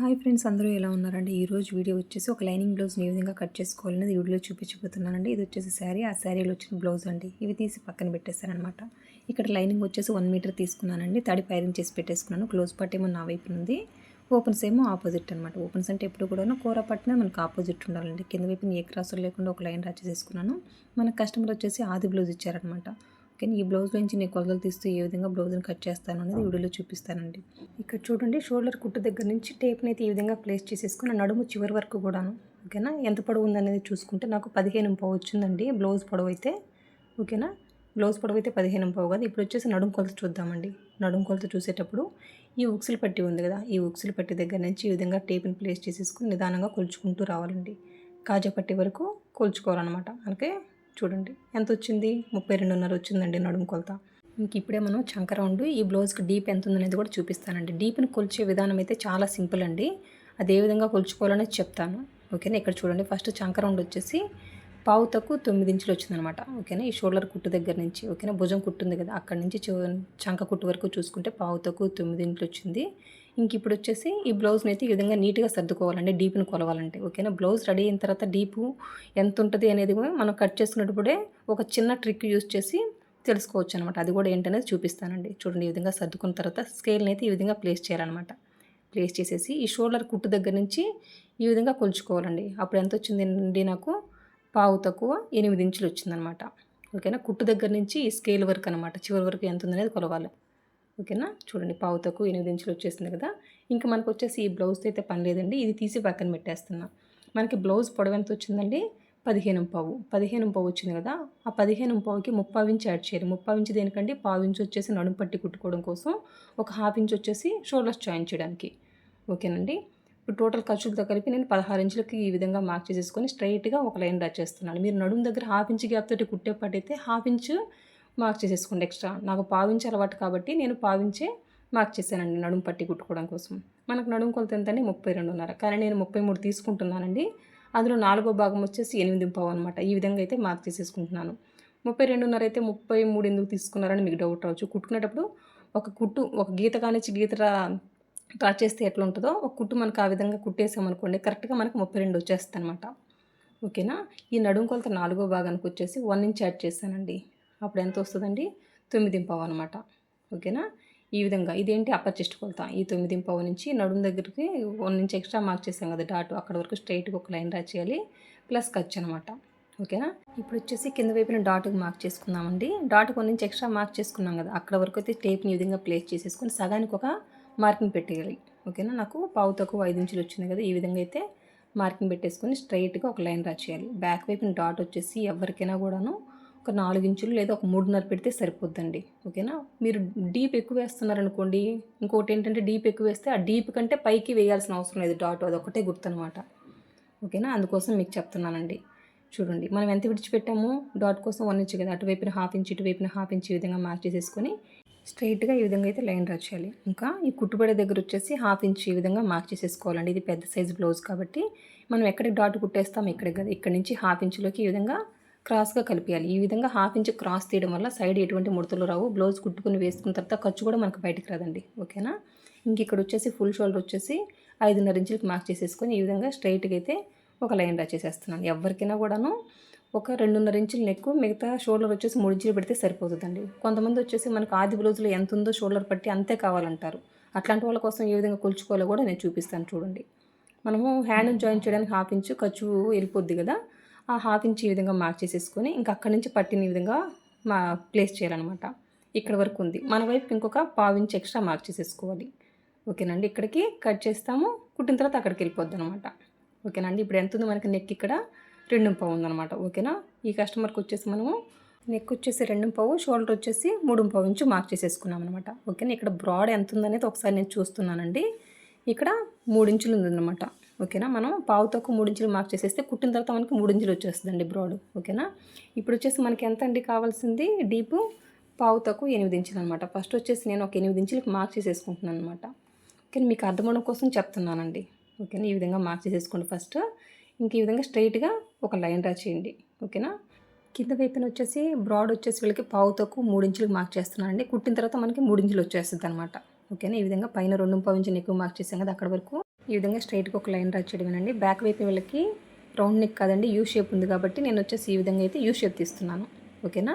Hi friends అందరూ ఎలా ఉన్నారండి? ఈ రోజు వీడియో వచ్చేసి ఒక లైనింగ్ బ్లౌజ్ని ఏ విధంగా కట్ చేసుకోవాలనేది ఈ వీడియోలో చూపించబోతున్నానండి. ఇది వచ్చేసి శారీ ఆ శారీలో వచ్చిన బ్లౌజ్ అండి. ఇవి తీసి పక్కన పెట్టేశారనమాట ఇక్కడ లైనింగ్ వచ్చేసి వన్ మీటర్ తీసుకున్నానండి. తడి పైరింగ్ చేసి పెట్టేసుకున్నాను. క్లోజ్ పార్ట్ ఏమో నా వైపు ఉంది. ఓపెన్స్ ఏమో ఆపోజిట్ అనమాట ఓపెన్స్ అంటే ఎప్పుడు కూడా కూర పట్టిన మనకు ఆపోజిట్ ఉండాలండి. కింద వైపు ఏ క్రాసులు లేకుండా ఒక లైన్ రాసేసుకున్నాను మన కస్టమర్ వచ్చేసి ఆది బ్లౌజ్ ఇచ్చారనమాట కానీ ఈ బ్లౌజ్ నుంచి నేను కొలతలు తీస్తూ ఏ విధంగా బ్లౌజ్ని కట్ చేస్తాను అనేది వీడియోలో చూపిస్తానండి. ఇక్కడ చూడండి షోల్డర్ కుట్టు దగ్గర నుంచి టేప్ని అయితే ఈ విధంగా ప్లేస్ చేసేసుకుని నడుము చివరి వరకు కూడాను ఓకేనా ఎంత పొడవు ఉందనేది చూసుకుంటే నాకు పదిహేను పావు వచ్చిందండి బ్లౌజ్ పొడవు అయితే ఓకేనా బ్లౌజ్ పొడవు అయితే పదిహేను పావు కాదు. ఇప్పుడు వచ్చేసి నడుము కొలత చూద్దామండి. నడుము కొలత చూసేటప్పుడు ఈ ఉక్సులు పట్టి ఉంది కదా ఈ ఉక్సులు పట్టి దగ్గర నుంచి ఈ విధంగా టేప్ని ప్లేస్ చేసేసుకుని నిదానంగా కొలుచుకుంటూ రావాలండి. కాజా పట్టి వరకు కొలుచుకోవాలన్నమాట. అందుకే చూడండి. ఎంత వచ్చింది ముప్పై రెండున్నర వచ్చిందండి నడుము కొలత. ఇంక ఇప్పుడే మనం చంక రౌండ్ ఈ బ్లౌజ్కి డీప్ ఎంత ఉందనేది కూడా చూపిస్తానండి. డీప్ని కొలిచే విధానం అయితే చాలా సింపుల్ అండి. అది ఏ విధంగా కొలుచుకోవాలనేది చెప్తాను. ఓకేనా? ఇక్కడ చూడండి ఫస్ట్ చంక రౌండ్ వచ్చేసి పావు తక్కువ తొమ్మిది ఇంచులు వచ్చిందనమాట. ఓకేనా? ఈ షోల్డర్ కుట్టు దగ్గర నుంచి ఓకేనా? భుజం కుట్టుంది కదా అక్కడ నుంచి చంక కుట్టు వరకు చూసుకుంటే పావు తక్కువ తొమ్మిది ఇంచులు వచ్చింది. ఇంక ఇప్పుడు వచ్చేసి ఈ బ్లౌజ్ని అయితే ఈ విధంగా నీట్గా సర్దుకోవాలండి డీప్ని కొలవాలంటే. ఓకేనా? బ్లౌజ్ రెడీ అయిన తర్వాత డీపు ఎంత ఉంటుంది అనేది మనం కట్ చేసుకున్నప్పుడే ఒక చిన్న ట్రిక్ యూస్ చేసి తెలుసుకోవచ్చు అనమాట అది కూడా ఏంటనేది చూపిస్తానండి. చూడండి ఈ విధంగా సర్దుకున్న తర్వాత స్కేల్ని అయితే ఈ విధంగా ప్లేస్ చేయాలన్నమాట. ప్లేస్ చేసేసి ఈ షోల్డర్ కుట్టు దగ్గర నుంచి ఈ విధంగా కొలుచుకోవాలండి. అప్పుడు ఎంత వచ్చింది నాకు? పావు తక్కువ ఎనిమిది ఇంచులు వచ్చిందనమాట ఓకేనా? కుట్టు దగ్గర నుంచి ఈ స్కేల్ వరకు అనమాట చివరి వరకు ఎంత ఉందనేది కొలవాలి. ఓకేనా? చూడండి పావు ఎనిమిది ఇంచులు వచ్చేసింది కదా? ఇంకా మనకు వచ్చేసి ఈ బ్లౌజ్ అయితే పని లేదండి. ఇది తీసి పక్కన పెట్టేస్తున్నా. మనకి బ్లౌజ్ పొడవు ఎంత వచ్చిందండి? పదిహేను పావు. పదిహేను పావు వచ్చింది కదా? ఆ పదిహేను పావుకి ముప్పై ఇంచు యాడ్ చేయాలి. ముప్పై ఇంచు దేనికంటే పావు ఇంచు వచ్చేసి నడుము పట్టి కుట్టుకోవడం కోసం ఒక హాఫ్ ఇంచ్ వచ్చేసి షోల్డర్స్ జాయిన్ చేయడానికి. ఓకేనండి? ఇప్పుడు టోటల్ ఖర్చులతో కలిపి నేను పదహారు ఇంచులకి ఈ విధంగా మార్క్ చేసేసుకొని స్ట్రైట్గా ఒక లైన్ డ్రా చేస్తున్నాను. మీరు నడుము దగ్గర హాఫ్ ఇంచ్ గ్యాప్ తోటి కుట్టేపాటైతే హాఫ్ ఇంచు మార్క్ చేసేసుకోండి ఎక్స్ట్రా నాకు పావించే అలవాటు కాబట్టి నేను పావించే మార్క్ చేశానండి నడుము పట్టి కుట్టుకోవడం కోసం. మనకు నడుము కొలత ఎంతండి? ముప్పై రెండున్నర. కానీ నేను ముప్పై మూడు తీసుకుంటున్నానండి. అందులో నాలుగో భాగం వచ్చేసి ఎనిమిది పావు అనమాట ఈ విధంగా అయితే మార్క్ చేసేసుకుంటున్నాను. ముప్పై రెండున్నర అయితే ముప్పై మూడు ఎందుకు తీసుకున్నారని మీకు డౌట్ రావచ్చు. కుట్టుకునేటప్పుడు ఒక కుట్టు ఒక గీత కానిచ్చి గీత డ్రా చేస్తే ఎట్లా ఉంటుందో ఒక కుట్టు మనకు ఆ విధంగా కుట్టేసామనుకోండి కరెక్ట్గా మనకు ముప్పై రెండు వచ్చేస్తుంది అనమాట ఓకేనా? ఈ నడుము కొలత నాలుగో భాగానికి వచ్చేసి వన్ ఇంచ్ యాడ్ చేశానండి. అప్పుడు ఎంత వస్తుందండి? తొమ్మిది పావు అనమాట ఓకేనా? ఈ విధంగా ఇదేంటి అప్పర్ చెస్ట్ కొలత? ఈ తొమ్మిది పావు నుంచి నడుము దగ్గరికి వన్ నుంచి ఎక్స్ట్రా మార్క్ చేసాం కదా డాట్ అక్కడ వరకు స్ట్రైట్గా ఒక లైన్ రా చేయాలి. ప్లస్ ఖర్చు అనమాట ఓకేనా? ఇప్పుడు వచ్చేసి కింద వైపున డాట్కి మార్క్ చేసుకుందామండి. డాట్ కొన్ని నుంచి ఎక్స్ట్రా మార్క్ చేసుకున్నాం కదా అక్కడ వరకు అయితే టేప్ని ఈ విధంగా ప్లేస్ చేసేసుకొని సగానికి ఒక మార్కింగ్ పెట్టేయాలి. ఓకేనా? నాకు పావు తక్కువ ఐదు ఇంచులు వచ్చింది కదా ఈ విధంగా అయితే మార్కింగ్ పెట్టేసుకొని స్ట్రైట్గా ఒక లైన్ రా చేయాలి. బ్యాక్ వైపున డాట్ వచ్చేసి ఎవరికైనా కూడాను ఒక నాలుగు ఇంచులు లేదా ఒక మూడున్నర పెడితే సరిపోద్దండి. ఓకేనా? మీరు డీప్ ఎక్కువ వేస్తున్నారనుకోండి ఇంకోటి ఏంటంటే డీప్ ఎక్కువ వేస్తే ఆ డీప్ కంటే పైకి వేయాల్సిన అవసరం లేదు డాట్ అది ఒకటే గుర్తనమాట. ఓకేనా? అందుకోసం మీకు చెప్తున్నానండి. చూడండి మనం ఎంత విడిచిపెట్టామో డాట్ కోసం వన్ ఇంచ్ కదా అటువైపున హాఫ్ ఇంచ్ ఇటువైపున హాఫ్ ఇంచ్ ఈ విధంగా మార్క్ చేసేసుకొని స్ట్రైట్గా ఈ విధంగా అయితే లైన్ డ్రా ఇంకా ఈ కుట్టుబడే దగ్గర వచ్చేసి హాఫ్ ఇంచ్ ఈ విధంగా మార్క్ చేసేసుకోవాలండి. ఇది పెద్ద సైజ్ బ్లౌజ్ కాబట్టి మనం ఎక్కడికి డాట్ కుట్టేస్తాం ఇక్కడికి కదా. ఇక్కడ నుంచి హాఫ్ ఇంచులోకి ఈ విధంగా క్రాస్గా కలిపేయాలి. ఈ విధంగా హాఫ్ ఇంచ్ క్రాస్ తీయడం వల్ల సైడ్ ఎటువంటి ముడతలు రావు. బ్లౌజ్ కుట్టుకుని వేసుకున్న తర్వాత ఖర్చు కూడా మనకు బయటకు రాదండి. ఓకేనా? ఇంక ఇక్కడ వచ్చేసి ఫుల్ షోల్డర్ వచ్చేసి ఐదున్నర ఇంచులకు మార్క్ చేసేసుకొని ఈ విధంగా స్ట్రైట్గా అయితే ఒక లైన్ డ్రా చేసేస్తున్నాను. ఎవరికైనా కూడాను ఒక రెండున్నర ఇంచులు నెక్ మిగతా షోల్డర్ వచ్చేసి మూడు ఇంచులు పెడితే సరిపోతుందండి. కొంతమంది వచ్చేసి మనకు ఆది బ్లౌజ్లో ఎంత ఉందో షోల్డర్ పట్టి అంతే కావాలంటారు. అట్లాంటి వాళ్ళ కోసం ఏ విధంగా కొలుచుకోవాలో కూడా నేను చూపిస్తాను చూడండి. మనము హ్యాండ్ జాయిన్ చేయడానికి హాఫ్ ఇంచు ఖర్చు వెళ్ళిపోద్ది కదా? ఆ హాఫ్ ఇంచ్ ఈ విధంగా మార్క్ చేసేసుకొని ఇంకా అక్కడి నుంచి పట్టిన విధంగా మా ప్లేస్ చేయాలన్నమాట. ఇక్కడ వరకు ఉంది. మన వైపుకి ఇంకొక పావు ఇంచ్ ఎక్స్ట్రా మార్క్ చేసేసుకోవాలి. ఓకేనండి ఇక్కడికి కట్ చేస్తాము. కుట్టిన తర్వాత అక్కడికి వెళ్ళిపోద్ది అనమాట ఓకేనండి ఇప్పుడు ఎంత ఉంది మనకి నెక్ ఇక్కడ? రెండు పావు ఉందన్నమాట. ఓకేనా? ఈ కస్టమర్కి వచ్చేసి మనము నెక్ వచ్చేసి రెండు పావు షోల్డర్ వచ్చేసి మూడు పావు ఇంచు మార్క్ చేసేసుకున్నాం అనమాట ఓకేనా? ఇక్కడ బ్రాడ్ ఎంత ఉందనేది ఒకసారి నేను చూస్తున్నానండి. ఇక్కడ మూడు ఇంచులు ఉందన్నమాట. ఓకేనా? మనం పావు తక్కువ మూడించులు మార్క్ చేసేస్తే కుట్టిన తర్వాత మనకి మూడించులు వచ్చేస్తుందండి బ్రాడ్ ఓకేనా? ఇప్పుడు వచ్చేసి మనకి ఎంత అండి కావాల్సింది? డీపు పావు తక్కువ ఎనిమిది ఇంచులు అనమాట ఫస్ట్ వచ్చేసి నేను ఒక ఎనిమిది ఇంచులకు మార్క్ చేసేసుకుంటున్నాను అనమాట ఓకే మీకు అర్థమవడం కోసం చెప్తున్నానండి. ఓకేనా? ఈ విధంగా మార్క్ చేసేసుకోండి ఫస్ట్ ఇంక ఈ విధంగా స్ట్రైట్గా ఒక లైన్ డ్రా చేయండి. ఓకేనా? కింద వైపున వచ్చేసి బ్రాడ్ వచ్చేసి వీళ్ళకి పావు తక్కువ మూడించులకు మార్క్ చేస్తున్నానండి. కుట్టిన తర్వాత మనకి మూడించులు వచ్చేస్తుంది అనమాట ఓకేనా? ఈ విధంగా పైన రెండు పావు ఇంచులు ఎక్కువ మార్క్ చేసాం కదా అక్కడ వరకు. ఈ విధంగా స్ట్రైట్గా ఒక లైన్ డ్రా చేయడమేనండి. బ్యాక్ వైపు వీళ్ళకి రౌండ్ నెక్ కాదండి. యూ షేప్ ఉంది కాబట్టి నేను వచ్చేసి ఈ విధంగా అయితే యూ షేప్ తీస్తున్నాను. ఓకేనా?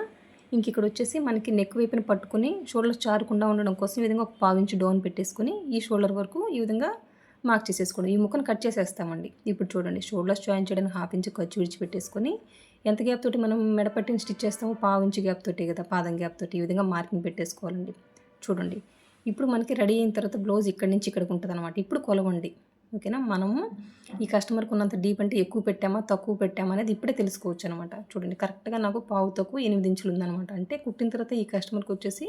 ఇంక ఇక్కడ వచ్చేసి మనకి నెక్ వైపున పట్టుకుని షోల్డర్ చారకుండా ఉండడం కోసం ఈ విధంగా ఒక పావించి డౌన్ పెట్టేసుకుని ఈ షోల్డర్ వరకు ఈ విధంగా మార్క్ చేసేసుకోండి ఈ ముక్కను కట్ చేసేస్తామండి. ఇప్పుడు చూడండి. షోల్డర్స్ జాయిన్ చేయడానికి హాఫ్ ఇంచ్ ఖర్చు విడిచిపెట్టేసుకొని ఎంత గ్యాప్ తోటి మనం మెడపట్టిని స్టిచ్ చేస్తామో పావు ఇంచు గ్యాప్ తోటి కదా. పాదం గ్యాప్ తోటి ఈ విధంగా మార్కింగ్ పెట్టేసుకోవాలండి. చూడండి. ఇప్పుడు మనకి రెడీ అయిన తర్వాత బ్లౌజ్ ఇక్కడి నుంచి ఇక్కడికి ఉంటుంది అనమాట ఇప్పుడు కొలవండి. ఓకేనా? మనము ఈ కస్టమర్కి ఉన్నంత డీప్ అంటే ఎక్కువ పెట్టామా తక్కువ పెట్టామా అనేది ఇప్పుడే తెలుసుకోవచ్చు అనమాట చూడండి కరెక్ట్గా నాకు పావు తక్కువ ఎనిమిది ఇంచులు ఉందన్నమాట. అంటే కుట్టిన తర్వాత ఈ కస్టమర్కి వచ్చేసి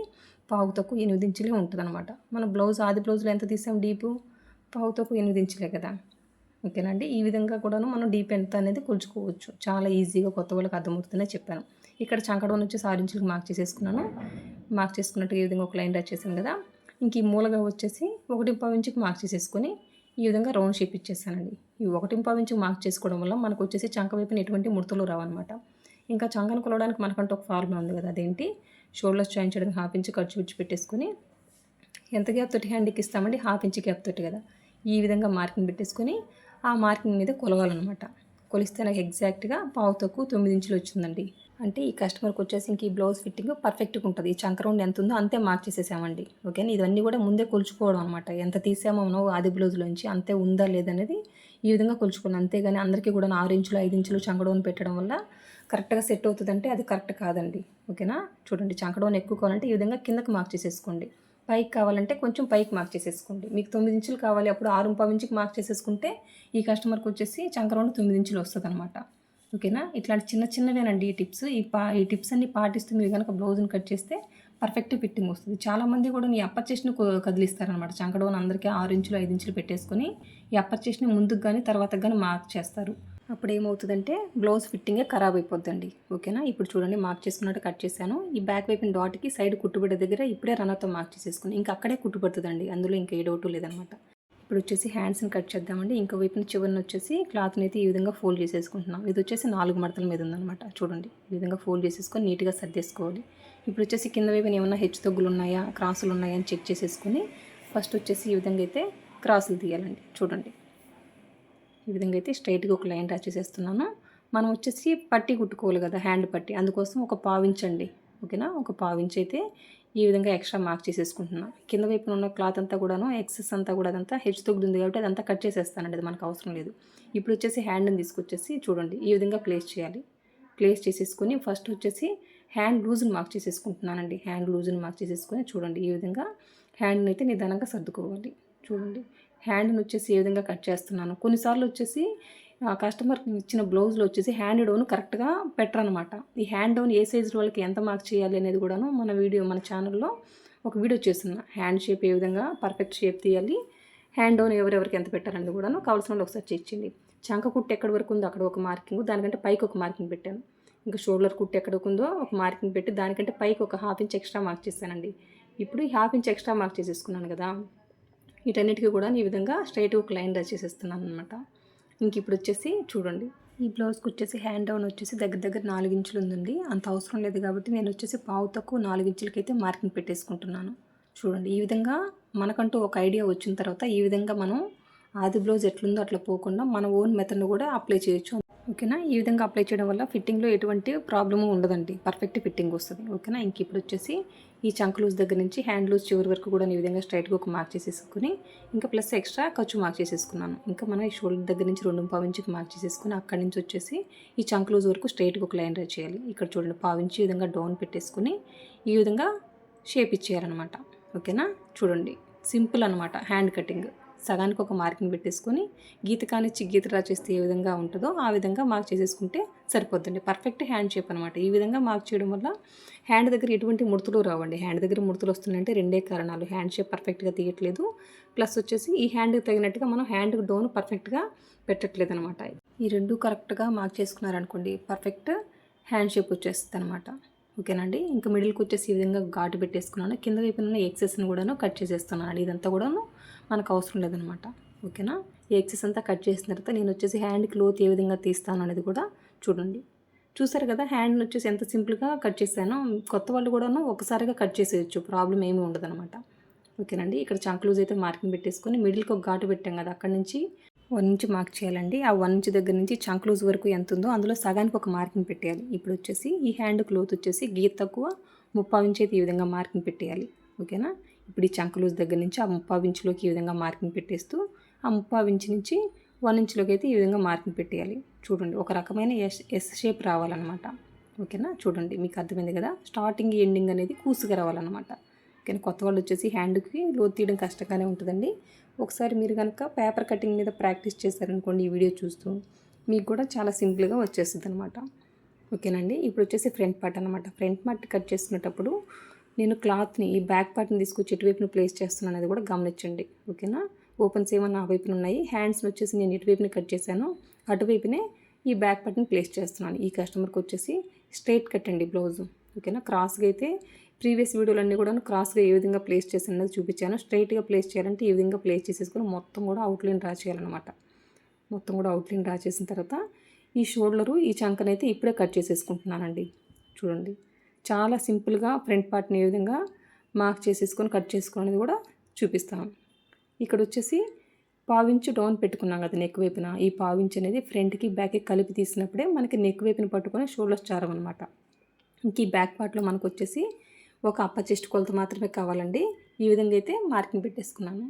పావు తక్కువ ఎనిమిది ఇంచులే ఉంటుంది అనమాట మన బ్లౌజ్ ఆది బ్లౌజ్లో ఎంత తీసాం డీపు? పావు తక్కువ ఎనిమిది ఇంచులే కదా. ఓకేనా అండి? ఈ విధంగా కూడాను మనం డీప్ ఎంత అనేది కొలుచుకోవచ్చు. చాలా ఈజీగా కొత్త వాళ్ళకి అర్థమవుతుందనే చెప్పాను. ఇక్కడ చంకడం వచ్చేసి ఆరు ఇంచులకు మార్క్ చేసేసుకున్నాను. మార్క్ చేసుకున్నట్టు ఈ విధంగా ఒక లైన్ డ్రా చేశాను కదా. ఇంక ఈ మూలగా వచ్చేసి ఒకటి పావు ఇంచుకి మార్క్ చేసేసుకొని ఈ విధంగా రౌండ్ షేప్ ఇచ్చేసానండి ఈ ఒకటి పావు ఇంచుకి మార్క్ చేసుకోవడం వల్ల మనకు వచ్చేసి చంక వైపున ఎటువంటి ముడతలు రావన్నమాట. ఇంకా చంకను కొలవడానికి మనకంటూ ఒక ఫార్ములా ఉంది కదా అదేంటి? షోల్డర్స్ జాయిన్ చేయడానికి హాఫ్ ఇంచ్ ఖర్చు విడిచి పెట్టేసుకొని ఎంత గ్యాప్ తోటి హ్యాండ్కి ఇస్తామండి? హాఫ్ ఇంచ్ గ్యాప్ తోటి కదా. ఈ విధంగా మార్కింగ్ పెట్టేసుకొని ఆ మార్కింగ్ మీద కొలవాలన్నమాట. కొలిస్తే నాకు ఎగ్జాక్ట్గా పావు తక్కువ తొమ్మిది ఇంచులు వచ్చిందండి. అంటే ఈ కస్టమర్కి వచ్చేసి ఇంక ఈ బ్లౌజ్ ఫిట్టింగ్ పర్ఫెక్ట్గా ఉంటుంది. ఈ చంక రౌండ్ ఎంత ఉందో అంతే మార్క్ చేసేసామండి. ఓకేనా ఇవన్నీ కూడా ముందే కొలుచుకోవడం అనమాట ఎంత తీసామో మనం ఆది బ్లౌజ్లోంచి అంతే ఉందా లేదనేది ఈ విధంగా కొలుచుకోండి అంతేగాని అందరికీ కూడా ఆరు ఇంచులు ఐదు ఇంచులు చంకడోన్ పెట్టడం వల్ల కరెక్ట్గా సెట్ అవుతుందంటే అది కరెక్ట్ కాదండి. ఓకేనా చూడండి చంకడోన్ ఎక్కువ కావాలంటే ఈ విధంగా కిందకి మార్క్ చేసేసుకోండి. పైకి కావాలంటే కొంచెం పైకి మార్క్ చేసేసుకోండి. మీకు తొమ్మిది ఇంచులు కావాలి అప్పుడు ఆరు ముప్పై ఇంచుకి మార్క్ చేసేసుకుంటే ఈ కస్టమర్కి వచ్చేసి చంకరౌండ్ తొమ్మిది ఇంచులు వస్తుంది అనమాట ఓకేనా? ఇట్లాంటి చిన్న చిన్నవేనండి ఈ టిప్స్. ఈ పా ఈ టిప్స్ అన్ని పాటిస్తూ మీరు కనుక బ్లౌజ్ని కట్ చేస్తే పర్ఫెక్ట్ ఫిట్టింగ్ వస్తుంది. చాలామంది కూడా ఈ అప్పర్ చెస్ట్ని కదిలిస్తారనమాట చంకడోన్ అందరికీ ఆరు ఇంచులు ఐదు ఇంచులు పెట్టేసుకొని ఈ అప్పర్ చెస్ట్ని ముందుకు కానీ తర్వాత కానీ మార్క్ చేస్తారు. అప్పుడు ఏమవుతుందంటే బ్లౌజ్ ఫిట్టింగే ఖరాబ్ అయిపోద్దండి. ఓకేనా? ఇప్పుడు చూడండి మార్క్ చేసుకున్నట్టు కట్ చేశాను. ఈ బ్యాక్ వైపున డాట్కి సైడ్ కుట్టుబడే దగ్గర ఇప్పుడే రన్నర్తో మార్క్ చేసేసుకుని ఇంకా అక్కడే కుట్టుబడుతుందండి. అందులో ఇంకా ఏ డౌట్ లేదనమాట ఇప్పుడు వచ్చేసి హ్యాండ్స్ని కట్ చేద్దామండి. ఇంకో వైపున చివరిని వచ్చేసి క్లాత్ని అయితే ఈ విధంగా ఫోల్డ్ చేసేసుకుంటున్నాం. ఇది వచ్చేసి నాలుగు మడతల మీద ఉందన్నమాట. చూడండి ఈ విధంగా ఫోల్డ్ చేసేసుకొని నీట్గా సర్దేసుకోవాలి. ఇప్పుడు వచ్చేసి కింద వైపున ఏమైనా హెచ్చు తగ్గులు ఉన్నాయా క్రాసులు ఉన్నాయా అని చెక్ చేసేసుకొని ఫస్ట్ వచ్చేసి ఈ విధంగా అయితే క్రాసులు తీయాలండి. చూడండి ఈ విధంగా అయితే స్ట్రైట్గా ఒక లైన్ డ్రా చేసేస్తున్నాను. మనం వచ్చేసి పట్టి కుట్టుకోవాలి కదా హ్యాండ్ పట్టి. అందుకోసం ఒక పావించండి. ఓకేనా? ఒక పావించి అయితే ఈ విధంగా ఎక్స్ట్రా మార్క్ చేసేసుకుంటున్నాను. కింద వైపున ఉన్న క్లాత్ అంతా కూడాను ఎక్సెస్ అంతా కూడా అదంతా హెచ్ తగ్గుతుంది కాబట్టి అదంతా కట్ చేసేస్తానండి అది మనకు అవసరం లేదు. ఇప్పుడు వచ్చేసి హ్యాండ్ని తీసుకొచ్చేసి చూడండి ఈ విధంగా ప్లేస్ చేయాలి. ప్లేస్ చేసేసుకొని ఫస్ట్ వచ్చేసి హ్యాండ్ లూజ్ని మార్క్ చేసేసుకుంటున్నానండి. హ్యాండ్ లూజ్ని మార్క్ చేసేసుకొని చూడండి ఈ విధంగా హ్యాండ్ని అయితే నిదానంగా సర్దుకోవాలి. చూడండి హ్యాండ్ని వచ్చేసి ఏ విధంగా కట్ చేస్తున్నాను. కొన్నిసార్లు వచ్చేసి కస్టమర్కి ఇచ్చిన బ్లౌజ్లో వచ్చేసి హ్యాండ్ డౌన్ కరెక్ట్గా పెట్టరనమాట ఈ హ్యాండ్ డౌన్ ఏ సైజ్ వాళ్ళకి ఎంత మార్క్ చేయాలి అనేది కూడాను మన వీడియో మన ఛానల్లో ఒక వీడియో చేస్తున్నా హ్యాండ్ షేప్ ఏ విధంగా పర్ఫెక్ట్ షేప్ తీయాలి. హ్యాండ్ డౌన్ ఎవరెవరికి ఎంత పెట్టారనేది కూడాను కావాల్సిన వాళ్ళు ఒకసారి చెక్కింది చంక కుట్టు ఎక్కడి వరకు ఉందో అక్కడ ఒక మార్కింగ్ దానికంటే పైకి ఒక మార్కింగ్ పెట్టాను. ఇంకా షోల్డర్ కుట్టు ఎక్కడ ఉందో ఒక మార్కింగ్ పెట్టి దానికంటే పైకి ఒక హాఫ్ ఇంచ్ ఎక్స్ట్రా మార్క్ చేశానండి. ఇప్పుడు ఈ హాఫ్ ఇంచ్ ఎక్స్ట్రా మార్క్ చేసేసుకున్నాను కదా వీటన్నిటికీ కూడా ఈ విధంగా స్ట్రైట్ ఒక లైన్ డ్రా చేసేస్తున్నాను అనమాట ఇంక ఇప్పుడు వచ్చేసి చూడండి. ఈ బ్లౌజ్కి వచ్చేసి హ్యాండ్ డౌన్ వచ్చేసి దగ్గర దగ్గర నాలుగు ఇంచులు ఉందండి. అంత అవసరం లేదు కాబట్టి నేను వచ్చేసి పావు తక్కువ నాలుగించులకి అయితే మార్కింగ్ పెట్టేసుకుంటున్నాను. చూడండి ఈ విధంగా మనకంటూ ఒక ఐడియా వచ్చిన తర్వాత ఈ విధంగా మనం ఆది బ్లౌజ్ ఎట్లుందో అట్లా పోకుండా మన ఓన్ మెథడ్ను కూడా అప్లై చేయొచ్చు. ఓకేనా? ఈ విధంగా అప్లై చేయడం వల్ల ఫిట్టింగ్లో ఎటువంటి ప్రాబ్లము ఉండదండి. పర్ఫెక్ట్ ఫిట్టింగ్ వస్తుంది. ఓకేనా? ఇంక ఇప్పుడు వచ్చేసి ఈ చంక్ లూజ్ దగ్గర నుంచి హ్యాండ్ లూజ్ చివరి వరకు కూడా ఈ విధంగా స్ట్రైట్గా ఒక మార్క్ చేసేసుకుని ఇంకా ప్లస్ ఎక్స్ట్రా ఖర్చు మార్క్ చేసేసుకున్నాను. ఇంకా మనం ఈ షోల్డర్ దగ్గర నుంచి రెండు పావించికి మార్క్ చేసేసుకుని అక్కడి నుంచి వచ్చేసి ఈ చంక్ లూజ్ వరకు స్ట్రైట్గా ఒక లైన్ డ్రా చేయాలి. ఇక్కడ చూడండి పావించి ఈ విధంగా డౌన్ పెట్టేసుకుని ఈ విధంగా షేప్ ఇచ్చేయాలన్నమాట. ఓకేనా చూడండి. సింపుల్ అనమాట హ్యాండ్ కటింగ్ సగానికి ఒక మార్కింగ్ పెట్టేసుకొని గీత కానిచ్చి గీత డ్రా చేస్తే ఏ విధంగా ఉంటుందో ఆ విధంగా మార్క్ చేసేసుకుంటే సరిపోతుంది పర్ఫెక్ట్ హ్యాండ్ షేప్ అనమాట ఈ విధంగా మార్క్ చేయడం వల్ల హ్యాండ్ దగ్గర ఎటువంటి ముడతలు రావండి. హ్యాండ్ దగ్గర ముడతలు వస్తున్నాయంటే రెండే కారణాలు. హ్యాండ్ షేప్ పర్ఫెక్ట్గా తీయట్లేదు. ప్లస్ వచ్చేసి ఈ హ్యాండ్కి తగినట్టుగా మనం హ్యాండ్ డోన్ పర్ఫెక్ట్గా పెట్టట్లేదు అనమాట ఈ రెండు కరెక్ట్గా మార్క్ చేసుకున్నారనుకోండి పర్ఫెక్ట్ హ్యాండ్ షేప్ వచ్చేస్తుంది అనమాట ఓకేనండి. ఇంకా మిడిల్కి వచ్చేసి ఈ విధంగా ఘాటు పెట్టేసుకున్నాను. కింద వైపున ఎక్సెస్ని కూడాను కట్ చేసేస్తున్నాను ఇదంతా కూడాను మనకు అవసరం లేదనమాట ఓకేనా? ఈ ఎక్సెస్ అంతా కట్ చేసిన తర్వాత నేను వచ్చేసి హ్యాండ్ క్లోత్ ఏ విధంగా తీస్తాను అనేది కూడా చూడండి. చూసారు కదా హ్యాండ్ని వచ్చేసి ఎంత సింపుల్గా కట్ చేశాను కొత్త వాళ్ళు కూడాను ఒకసారిగా కట్ చేసేయచ్చు. ప్రాబ్లం ఏమీ ఉండదనమాట ఓకేనండి. ఇక్కడ చంక్ లూజ్ అయితే మార్కింగ్ పెట్టేసుకొని మిడిల్కి ఒక ఘాటు పెట్టాం కదా అక్కడ నుంచి వన్ ఇంచ్ మార్క్ చేయాలండి. ఆ వన్ ఇంచ్ దగ్గర నుంచి చంక్ లూజ్ వరకు ఎంత ఉందో అందులో సగానికి ఒక మార్కింగ్ పెట్టేయాలి. ఇప్పుడు వచ్చేసి ఈ హ్యాండ్ క్లోత్ వచ్చేసి గీత తక్కువ ముప్పావు ఇంచ్ అయితే ఈ విధంగా మార్కింగ్ పెట్టేయాలి. ఓకేనా? ఇప్పుడు ఈ చంక్ లూజ్ దగ్గర నుంచి ఆ ముప్పావు ఇంచులోకి ఈ విధంగా మార్కింగ్ పెట్టేస్తూ ఆ ముప్పావు ఇంచ్ నుంచి వన్ ఇంచులోకి అయితే ఈ విధంగా మార్కింగ్ పెట్టేయాలి. చూడండి ఒక రకమైన ఎస్ ఎస్ షేప్ రావాలన్నమాట. ఓకేనా? చూడండి మీకు అర్థమైంది కదా? స్టార్టింగ్ ఎండింగ్ అనేది కూసుగా రావాలన్నమాట. ఓకేనా? కొత్త వాళ్ళు వచ్చేసి హ్యాండ్కి లోతు తీయడం కష్టంగానే ఉంటుందండి. ఒకసారి మీరు కనుక పేపర్ కటింగ్ మీద ప్రాక్టీస్ చేశారనుకోండి ఈ వీడియో చూస్తూ మీకు కూడా చాలా సింపుల్గా వచ్చేస్తుంది అనమాట ఓకేనండి? ఇప్పుడు వచ్చేసి ఫ్రంట్ పార్ట్ అనమాట ఫ్రంట్ పార్ట్ కట్ చేసుకునేటప్పుడు నేను క్లాత్ని ఈ బ్యాక్ పార్ట్ని తీసుకొచ్చి ఎటువైపున ప్లేస్ చేస్తున్నాను. అనేది కూడా గమనించండి. ఓకేనా? ఓపెన్స్ ఏమన్నా ఆ వైపున ఉన్నాయి. హ్యాండ్స్ని వచ్చేసి నేను ఇటువైపున కట్ చేశాను. అటువైపునే ఈ బ్యాక్ పార్ట్ని ప్లేస్ చేస్తున్నాను. ఈ కస్టమర్కి వచ్చేసి స్ట్రైట్ కట్ అండి బ్లౌజ్. ఓకేనా? క్రాస్గా అయితే ప్రీవియస్ వీడియోలన్నీ కూడా క్రాస్గా ఏ విధంగా ప్లేస్ చేసినది చూపించాను. స్ట్రైట్గా ప్లేస్ చేయాలంటే ఈ విధంగా ప్లేస్ చేసేసుకుని మొత్తం కూడా అవుట్లైన్ డ్రా చేయాలన్నమాట. మొత్తం కూడా అవుట్లైన్ డ్రా చేసిన తర్వాత ఈ షోల్డరు ఈ చంకనైతే ఇప్పుడే కట్ చేసేసుకుంటున్నానండి. చూడండి. చాలా సింపుల్గా ఫ్రంట్ పార్ట్ని ఏ విధంగా మార్క్ చేసేసుకొని కట్ చేసుకునేది కూడా చూపిస్తాను. ఇక్కడ వచ్చేసి పావించు డౌన్ పెట్టుకున్నాం కదా నెక్ వైపున. ఈ పావించు అనేది ఫ్రంట్కి బ్యాక్కి కలిపి తీసినప్పుడే మనకి నెక్ వైపున పట్టుకొని షోల్డర్స్ అనమాట ఇంక ఈ బ్యాక్ పార్ట్లో మనకు వచ్చేసి ఒక అప్ప చెస్ట్ కొలత మాత్రమే కావాలండి. ఈ విధంగా అయితే మార్కింగ్ పెట్టేసుకున్నాను.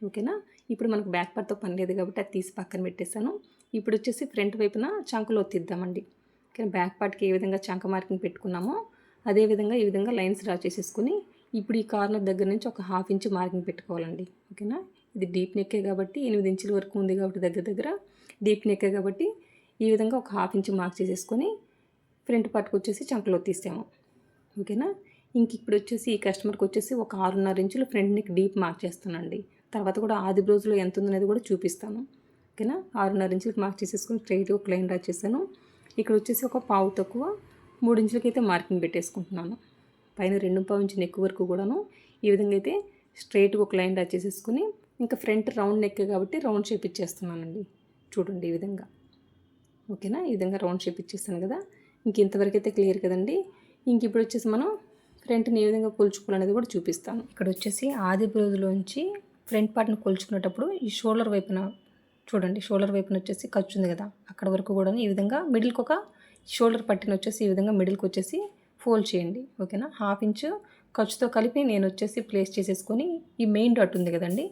ఓకేనా? ఇప్పుడు మనకు బ్యాక్ పార్ట్తో పని లేదు కాబట్టి అది తీసి పక్కన పెట్టేశాను. ఇప్పుడు వచ్చేసి ఫ్రంట్ వైపున చంకలో ఒత్తిద్దామండి. ఓకే బ్యాక్ పార్ట్కి ఏ విధంగా చంక మార్కింగ్ పెట్టుకున్నామో అదే విధంగా ఈ విధంగా లైన్స్ డ్రా చేసేసుకుని ఇప్పుడు ఈ కార్నర్ దగ్గర నుంచి ఒక హాఫ్ ఇంచ్ మార్కింగ్ పెట్టుకోవాలండి. ఓకేనా? ఇది డీప్ నెక్కే కాబట్టి ఎనిమిది ఇంచుల వరకు ఉంది కాబట్టి దగ్గర దగ్గర డీప్ నెక్కే కాబట్టి ఈ విధంగా ఒక హాఫ్ ఇంచ్ మార్క్ చేసేసుకొని ఫ్రంట్ పార్ట్కి వచ్చేసి చంకలో తీసాము ఓకేనా? ఇంక ఇప్పుడు వచ్చేసి ఈ కస్టమర్కి వచ్చేసి ఒక ఆరున్నర ఇంచులు ఫ్రంట్ నెక్ డీప్ మార్క్ చేస్తానండి. తర్వాత కూడా ఆది బ్లౌజ్లో ఎంత ఉందనేది కూడా చూపిస్తాను. ఓకేనా? ఆరున్నర ఇంచులకు మార్క్ చేసేసుకొని స్ట్రైట్గా ఒక లైన్ డ్రా చేశాను. ఇక్కడ వచ్చేసి ఒక పావు తక్కువ మూడు ఇంచులకి అయితే మార్కింగ్ పెట్టేసుకుంటున్నాను. పైన రెండు పావు ఇంచు నెక్ వరకు కూడాను ఈ విధంగా అయితే స్ట్రైట్గా ఒక లైన్ డ్రా చేసేసుకుని ఇంకా ఫ్రంట్ రౌండ్ నెక్ కాబట్టి రౌండ్ షేప్ ఇచ్చేస్తున్నానండి. చూడండి ఈ విధంగా. ఓకేనా? ఈ విధంగా రౌండ్ షేప్ ఇచ్చేస్తాను కదా? ఇంక ఇంతవరకు అయితే క్లియర్ కదండి? ఇంక ఇప్పుడు వచ్చేసి మనం ఫ్రంట్ని ఏ విధంగా కొలుచుకోవాలనేది కూడా చూపిస్తాను. ఇక్కడ వచ్చేసి ఆది బ్రోజులోంచి ఫ్రంట్ పార్ట్ని కొలుచుకునేటప్పుడు ఈ షోల్డర్ వైపున చూడండి షోల్డర్ వైపున వచ్చేసి ఖర్చు ఉంది కదా. అక్కడ వరకు కూడా ఈ విధంగా మిడిల్కి ఒక షోల్డర్ పట్టిన వచ్చేసి ఈ విధంగా మిడిల్కి వచ్చేసి ఫోల్డ్ చేయండి. ఓకేనా? హాఫ్ ఇంచు ఖర్చుతో కలిపి నేను వచ్చేసి ప్లేస్ చేసేసుకొని ఈ మెయిన్ డాట్ ఉంది కదండి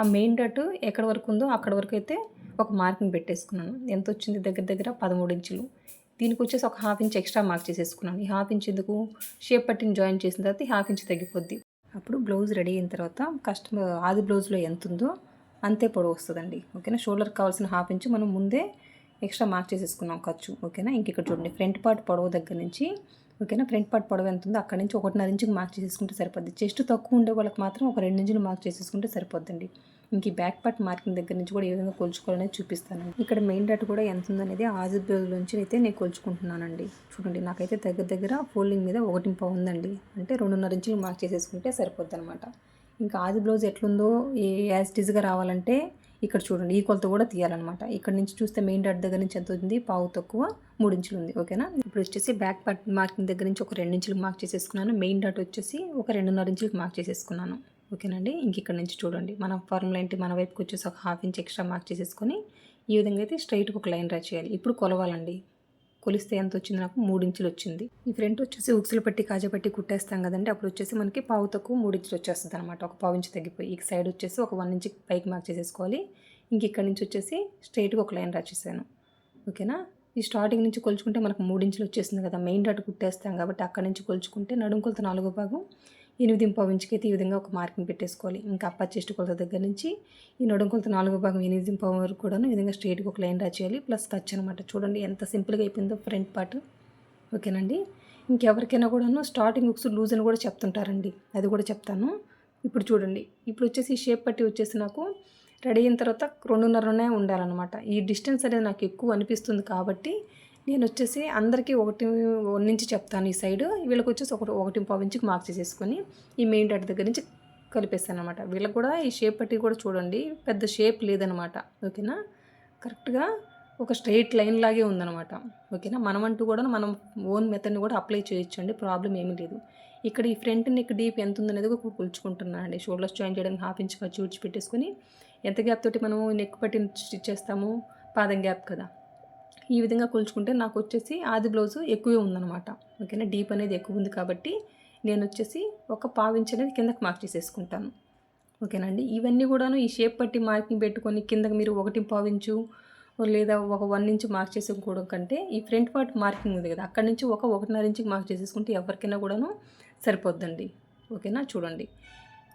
ఆ మెయిన్ డాట్ ఎక్కడ వరకు ఉందో అక్కడ వరకు అయితే ఒక మార్కింగ్ పెట్టేసుకున్నాను. ఎంత వచ్చింది? దగ్గర దగ్గర పదమూడు ఇంచులు. దీనికి వచ్చేసి ఒక హాఫ్ ఇంచ్ ఎక్స్ట్రా మార్క్ చేసేసుకున్నాను. ఈ హాఫ్ ఇంచ్ ఎందుకు? షేప్ పట్టిని జాయిన్ చేసిన తర్వాత హాఫ్ ఇంచ్ తగ్గిపోద్ది. అప్పుడు బ్లౌజ్ రెడీ అయిన తర్వాత కస్టమర్ ఆది బ్లౌజ్లో ఎంత ఉందో అంతే పొడవు వస్తుందండి. ఓకేనా? షోల్డర్ కావాల్సిన హాఫ్ ఇంచ్ మనం ముందే ఎక్స్ట్రా మార్క్ చేసేసుకున్నాం ఖర్చు. ఓకేనా? ఇంక ఇక్కడ చూడండి. ఫ్రంట్ పార్ట్ పొడవు దగ్గర నుంచి ఓకేనా? ఫ్రంట్ పార్ట్ పొడవు ఎంత ఉందో అక్కడ నుంచి ఒకటిన్నర ఇంచుకి మార్క్ చేసేసుకుంటే సరిపోద్ది. చెస్ట్ తక్కువ ఉండే వాళ్ళకి మాత్రం ఒక రెండు ఇంచులు మార్క్ చేసేసుకుంటే సరిపోద్దండి. ఇంక ఈ బ్యాక్ పార్ట్ మార్కింగ్ దగ్గర నుంచి కూడా ఏ విధంగా కొలుచుకోవాలనేది చూపిస్తాను. ఇక్కడ మెయిన్ డాట్ కూడా ఎంత ఉందనేది ఆజిబుల్ నుంచి అయితే నేను కొలుచుకుంటున్నానండి. చూడండి నాకైతే దగ్గర దగ్గర ఫోల్డింగ్ మీద ఒకటి పావు ఉందండి. అంటే రెండున్నర ఇంచులు మార్క్ చేసేసుకుంటే సరిపోద్ది అనమాట ఇంకా ఆది బ్లౌజ్ ఎట్లుందో ఏ యాజ్ టిజ్గా రావాలంటే ఇక్కడ చూడండి ఈ కొలత కూడా తీయాలన్నమాట. ఇక్కడ నుంచి చూస్తే మెయిన్ డాట్ దగ్గర నుంచి ఎంత ఉంది పావు తక్కువ. మూడు ఇంచులు ఉంది ఓకేనా? ఇప్పుడు వచ్చేసి బ్యాక్ పార్ట్ మార్కింగ్ దగ్గర నుంచి ఒక రెండు ఇంచులు మార్క్ చేసేసుకున్నాను. మెయిన్ డాట్ వచ్చేసి ఒక రెండున్నర ఇంచులకు మార్క్ చేసేసుకున్నాను ఓకేనండి? ఇంక ఇక్కడ నుంచి చూడండి మన ఫార్ములా ఏంటి? మన వైపుకి వచ్చేసి ఒక హాఫ్ ఇంచ్ ఎక్స్ట్రా మార్క్ చేసేసుకొని ఈ విధంగా అయితే స్ట్రైట్గా ఒక లైన్ డ్రా చేయాలి. ఇప్పుడు కొలవాలండి. కొలిస్తే ఎంత వచ్చింది? నాకు మూడు ఇంచులు వచ్చింది. ఈ ఫ్రంట్ వచ్చేసి ఉక్సులు పట్టి కాజా పట్టి కుట్టేస్తాం కదండి? అప్పుడు వచ్చేసి మనకి పావు తక్కువ మూడు ఇంచులు వచ్చేస్తుంది అనమాట ఒక పావు ఇంచు తగ్గిపోయి ఈ సైడ్ వచ్చేసి ఒక వన్ ఇంచ్ పైకి మార్క్ చేసేసుకోవాలి. ఇంక ఇక్కడ నుంచి వచ్చేసి స్ట్రైట్గా ఒక లైన్ డ్రా చేసాను ఓకేనా? ఈ స్టార్టింగ్ నుంచి కొలుచుకుంటే మనకు మూడించులు వచ్చేసింది కదా. మెయిన్ డాట్ కుట్టేస్తాం కాబట్టి అక్కడ నుంచి కొలుచుకుంటే నడుము కొలత నాలుగో భాగం ఎనిమిది పావు ఇంచుకి అయితే ఈ విధంగా ఒక మార్కింగ్ పెట్టేసుకోవాలి. ఇంకా అప్ప చెస్ట్ కొలత దగ్గర నుంచి ఈ నడుంకులతో కొలత నాలుగో భాగం ఎనిమిది పావు వరకు కూడాను ఈ విధంగా స్ట్రైట్గా ఒక లైన్ రా చేయాలి ప్లస్ టచ్ అనమాట చూడండి ఎంత సింపుల్గా అయిపోయిందో ఫ్రంట్ పార్ట్. ఓకేనండి? ఇంకెవరికైనా కూడాను స్టార్టింగ్ బుక్స్ లూజ్ అని కూడా చెప్తుంటారండి. అది కూడా చెప్తాను. ఇప్పుడు చూడండి. ఇప్పుడు వచ్చేసి ఈ షేప్ పట్టి వచ్చేసి నాకు రెడీ అయిన తర్వాత రెండున్నరనే ఉండాలన్నమాట. ఈ డిస్టెన్స్ అనేది నాకు ఎక్కువ అనిపిస్తుంది కాబట్టి నేను వచ్చేసి అందరికీ ఒకటి వన్ నుంచి చెప్తాను ఈ సైడ్. వీళ్ళకి వచ్చేసి ఒకటి ఒకటి పావు ఇంచుకి మార్క్ చేసేసుకొని ఈ మెయిన్ డాట్ దగ్గర నుంచి కలిపేస్తాను అనమాట వీళ్ళకి కూడా ఈ షేప్ పట్టి కూడా చూడండి పెద్ద షేప్ లేదనమాట ఓకేనా? కరెక్ట్గా ఒక స్ట్రైట్ లైన్ లాగే ఉందనమాట ఓకేనా? మనం అంటూ కూడా మనం ఓన్ మెథడ్ని కూడా అప్లై చేయొచ్చండి ప్రాబ్లం ఏమీ లేదు. ఇక్కడ ఈ ఫ్రంట్ నెక్ డీప్ ఎంత ఉందనేది కూడా కొలుచుకుంటున్నాను అండి షోల్డర్స్ జాయిన్ చేయడానికి హాఫ్ ఇంచ్ ఖర్చు విడిచి పెట్టేసుకొని ఎంత గ్యాప్ తోటి మనం నెక్ పట్టి స్టిచ్ చేస్తాము పాదం గ్యాప్ కదా. ఈ విధంగా కొలుచుకుంటే నాకు వచ్చేసి ఆది బ్లౌజ్ ఎక్కువే ఉందన్నమాట. ఓకేనా? డీప్ అనేది ఎక్కువ ఉంది కాబట్టి నేను వచ్చేసి ఒక పావించ్ అనేది కిందకి మార్క్ చేసేసుకుంటాను. ఓకేనండి ఇవన్నీ కూడాను ఈ షేప్ పట్టి మార్కింగ్ పెట్టుకొని కిందకి మీరు ఒకటి పావించు లేదా ఒక వన్ ఇంచ్ మార్క్ చేసుకోవడం కంటే ఈ ఫ్రంట్ పార్ట్ మార్కింగ్ ఉంది కదా అక్కడి నుంచి ఒక ఒకటిన్నర ఇంచుకి మార్క్ చేసేసుకుంటే ఎవరికైనా కూడాను సరిపోద్దండి. ఓకేనా? చూడండి.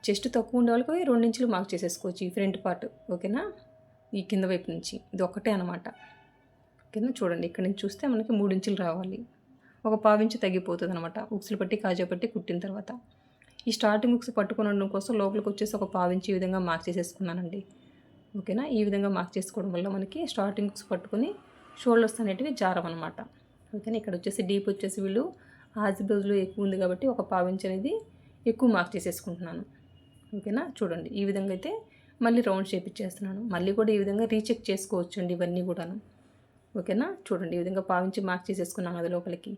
చెస్ట్ తక్కువ ఉండే వాళ్ళకి రెండు ఇంచులు మార్క్ చేసేసుకోవచ్చు ఈ ఫ్రంట్ పార్ట్ ఓకేనా? ఈ కింద వైపు నుంచి. ఇది ఒకటే అనమాట ఓకేనా? చూడండి ఇక్కడ నుంచి చూస్తే మనకి మూడు ఇంచులు రావాలి. ఒక పావించి తగ్గిపోతుంది అనమాట ఉక్సులు పట్టి కాజా పట్టి కుట్టిన తర్వాత. ఈ స్టార్టింగ్ ఉక్స్ పట్టుకుని ఉండడం కోసం లోపలికి వచ్చేసి ఒక పావించి ఈ విధంగా మార్క్ చేసేసుకున్నానండి. ఓకేనా? ఈ విధంగా మార్క్ చేసుకోవడం వల్ల మనకి స్టార్టింగ్ ఉక్స్ పట్టుకొని షోల్డర్స్ అనేటివి జారం అనమాట ఓకేనా? ఇక్కడ వచ్చేసి డీప్ వచ్చేసి వీళ్ళు ఆజి ఎక్కువ ఉంది కాబట్టి ఒక పావించి అనేది ఎక్కువ మార్క్ చేసేసుకుంటున్నాను. ఓకేనా? చూడండి. ఈ విధంగా అయితే మళ్ళీ రౌండ్ షేప్ ఇచ్చేస్తున్నాను. మళ్ళీ కూడా ఈ విధంగా రీచెక్ చేసుకోవచ్చు అండి ఇవన్నీ కూడాను. ఓకేనా? చూడండి. ఈ విధంగా పావించి మార్క్ చేసేసుకున్నాను అది లోపలికి.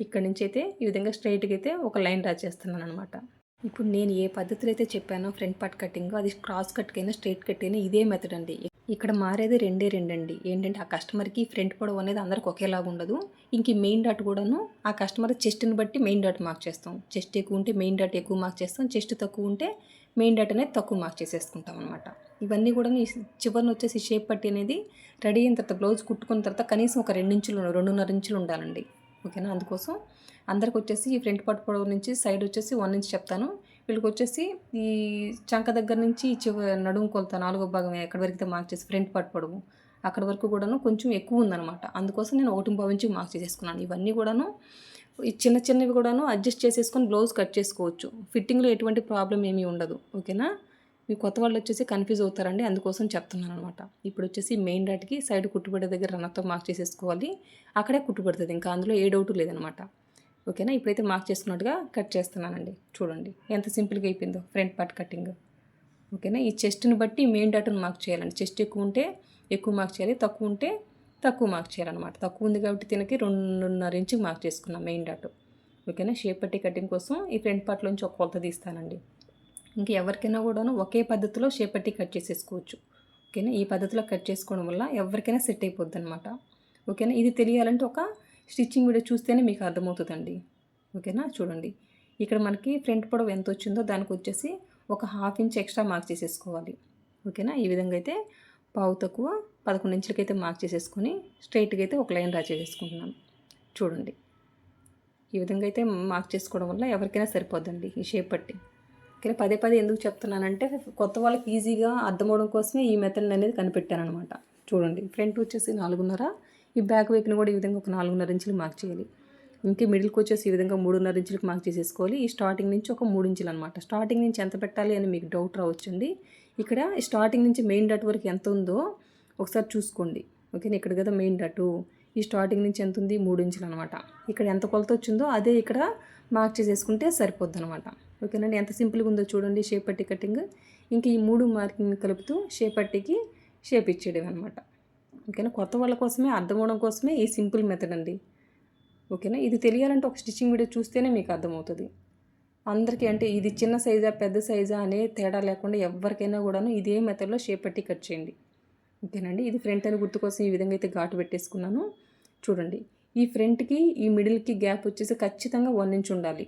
ఇక్కడ నుంచి అయితే ఈ విధంగా స్ట్రైట్గా అయితే ఒక లైన్ డ్రా చేస్తున్నాను అనమాట ఇప్పుడు నేను ఏ పద్ధతిలో అయితే చెప్పానో ఫ్రంట్ పార్ట్ కటింగ్ అది క్రాస్ కట్ స్ట్రైట్ కట్ అయినా ఇదే మెథడ్ అండి. ఇక్కడ మారేది రెండే రెండండి. ఏంటంటే ఆ కస్టమర్కి ఫ్రంట్ పొడవు అనేది అందరికి ఒకేలాగా ఉండదు. ఇంక మెయిన్ డాట్ కూడాను ఆ కస్టమర్ చెస్ట్ని బట్టి మెయిన్ డాట్ మార్క్ చేస్తాం. చెస్ట్ ఎక్కువ ఉంటే మెయిన్ డాట్ ఎక్కువ మార్క్ చేస్తాం. చెస్ట్ తక్కువ ఉంటే మెయిన్ డాట్ అనేది తక్కువ మార్క్ చేసేసుకుంటాం అనమాట ఇవన్నీ కూడా చివరిని వచ్చేసి షేప్ పట్టి అనేది రెడీ అయిన తర్వాత బ్లౌజ్ కుట్టుకున్న తర్వాత కనీసం ఒక రెండు ఇంచులు రెండున్నర ఇంచులు ఉండాలండి. ఓకేనా? అందుకోసం అందరికి వచ్చేసి ఈ ఫ్రంట్ పార్ట్ పొడవు నుంచి సైడ్ వచ్చేసి వన్ ఇంచ్ చెప్తాను. వీళ్ళకి వచ్చేసి ఈ చంక దగ్గర నుంచి చివరి నడుము కొలత నాలుగో భాగం ఎక్కడి వరకు మార్క్ చేసి ఫ్రంట్ పార్ట్ పొడవు అక్కడ వరకు కూడాను కొంచెం ఎక్కువ ఉందన్నమాట. అందుకోసం నేను ఒకటి భావించి మార్క్ చేసేసుకున్నాను. ఇవన్నీ కూడాను చిన్న చిన్నవి కూడాను అడ్జస్ట్ చేసేసుకొని బ్లౌజ్ కట్ చేసుకోవచ్చు. ఫిట్టింగ్లో ఎటువంటి ప్రాబ్లం ఏమీ ఉండదు. ఓకేనా? మీ కొత్త వాళ్ళు వచ్చేసి కన్ఫ్యూజ్ అవుతారండి. అందుకోసం చెప్తున్నాను అనమాట ఇప్పుడు వచ్చేసి మెయిన్ డాట్కి సైడ్ కుట్టుబడి దగ్గర రన్నతో మార్క్ చేసేసుకోవాలి. అక్కడే కుట్టుబడుతుంది. ఇంకా అందులో ఏ డౌట్ లేదనమాట ఓకేనా? ఇప్పుడైతే మార్క్ చేసుకున్నట్టుగా కట్ చేస్తున్నానండి. చూడండి. ఎంత సింపుల్గా అయిపోయిందో. ఫ్రంట్ పార్ట్ కటింగ్ ఓకేనా? ఈ చెస్ట్ని బట్టి మెయిన్ డాట్ను మార్క్ చేయాలండి. చెస్ట్ ఎక్కువ ఉంటే ఎక్కువ మార్క్ చేయాలి. తక్కువ ఉంటే తక్కువ మార్క్ చేయాలన్నమాట తక్కువ ఉంది కాబట్టి తినకి రెండున్నర ఇంచుకి మార్క్ చేసుకున్నాం మెయిన్ డాట్. ఓకేనా? షేప్ పట్టి కటింగ్ కోసం ఈ ఫ్రంట్ పార్ట్లోంచి ఒక కొలత తీస్తానండి. ఇంకా ఎవరికైనా కూడాను ఒకే పద్ధతిలో షేప్ పట్టి కట్ చేసేసుకోవచ్చు. ఓకేనా? ఈ పద్ధతిలో కట్ చేసుకోవడం వల్ల ఎవరికైనా సెట్ అయిపోద్ది అనమాట ఓకేనా? ఇది తెలియాలంటే ఒక స్టిచ్చింగ్ వీడియో చూస్తేనే మీకు అర్థమవుతుందండి. ఓకేనా? చూడండి. ఇక్కడ మనకి ఫ్రంట్ పొడవు ఎంత వచ్చిందో దానికి వచ్చేసి ఒక హాఫ్ ఇంచ్ ఎక్స్ట్రా మార్క్ చేసేసుకోవాలి. ఓకేనా? ఈ విధంగా అయితే పావు తక్కువ పదకొండు ఇంచులకైతే మార్క్ చేసేసుకొని స్ట్రైట్గా అయితే ఒక లైన్ డ్రా చేసేసుకుంటున్నాను చూడండి. ఈ విధంగా అయితే మార్క్ చేసుకోవడం వల్ల ఎవరికైనా సరిపోద్దండి ఈ షేప్ పట్టి కానీ పదే పదే ఎందుకు చెప్తున్నానంటే కొత్త వాళ్ళకి ఈజీగా అర్థమవడం కోసమే ఈ మెథడ్ అనేది కనిపెట్టాను అనమాట చూడండి. ఫ్రంట్ వచ్చేసి నాలుగున్నర. ఈ బ్యాక్ వైపున కూడా ఈ విధంగా ఒక నాలుగున్నర ఇంచులు మార్క్ చేయాలి. ఇంకే మిడిల్కి వచ్చేసి ఈ విధంగా మూడున్నర ఇంచులకు మార్క్ చేసేసుకోవాలి. ఈ స్టార్టింగ్ నుంచి ఒక మూడు ఇంచులు అనమాట స్టార్టింగ్ నుంచి ఎంత పెట్టాలి అని మీకు డౌట్ రావచ్చండి. ఇక్కడ స్టార్టింగ్ నుంచి మెయిన్ డాట్ వరకు ఎంత ఉందో ఒకసారి చూసుకోండి. ఓకేనా ఇక్కడ కదా మెయిన్ డాటు ఈ స్టార్టింగ్ నుంచి ఎంత ఉంది? మూడు ఇంచులు అనమాట ఇక్కడ ఎంత కొలత వచ్చిందో అదే ఇక్కడ మార్క్ చేసేసుకుంటే సరిపోద్ది అనమాట ఓకేనండి ఎంత సింపుల్గా ఉందో చూడండి. షేప్ పట్టి కటింగ్. ఇంకా ఈ మూడు మార్కింగ్ కలుపుతూ షేప్ పట్టికి షేప్ ఇచ్చేయడం అనమాట ఓకేనా? కొత్త వాళ్ళ కోసమే అర్థం అవడం కోసమే ఈ సింపుల్ మెథడ్ అండి. ఓకేనా? ఇది తెలియాలంటే ఒక స్టిచ్చింగ్ వీడియో చూస్తేనే మీకు అర్థమవుతుంది. అందరికీ అంటే ఇది చిన్న సైజా పెద్ద సైజా అనే తేడా లేకుండా ఎవరికైనా కూడాను ఇదే మెథడ్లో షేప్ పట్టి కట్ చేయండి. ఓకేనండి. ఇది ఫ్రంట్ అని గుర్తు కోసం ఈ విధంగా అయితే ఘాటు పెట్టేసుకున్నాను. చూడండి. ఈ ఫ్రంట్కి ఈ మిడిల్కి గ్యాప్ వచ్చేసి ఖచ్చితంగా వన్ ఇంచ్ ఉండాలి.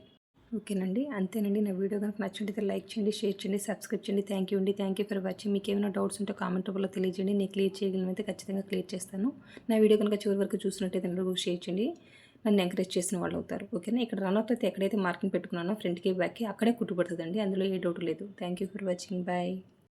ఓకేనండి. అంతేనండి. నా వీడియో కనుక నచ్చినట్లయితే లైక్ చేయండి షేర్ చేయండి సబ్స్క్రైబ్ చేయండి. థ్యాంక్ యూ అండి. Thank you for watching. మీకు ఏమైనా డౌట్స్ ఉంటే కామెంట్ రూపంలో తెలియజేయండి. నేను క్లియర్ చేయగలిగినైతే ఖచ్చితంగా క్లియర్ చేస్తాను. నా వీడియో కనుక చివరి వరకు చూసినట్టయితే అందరూ షేర్ చేయండి. నన్ను ఎంకరేజ్ చేసిన వాళ్ళు అవుతారు. ఓకేనా? ఇక్కడ రన్అట్ అయితే ఎక్కడైతే మార్కింగ్ పెట్టుకున్నానో ఫ్రంట్కి బ్యాక్కి అక్కడే కుట్టుబడుతుందండి. అందులో ఏ డౌట్ లేదు. Thank you for watching. Bye.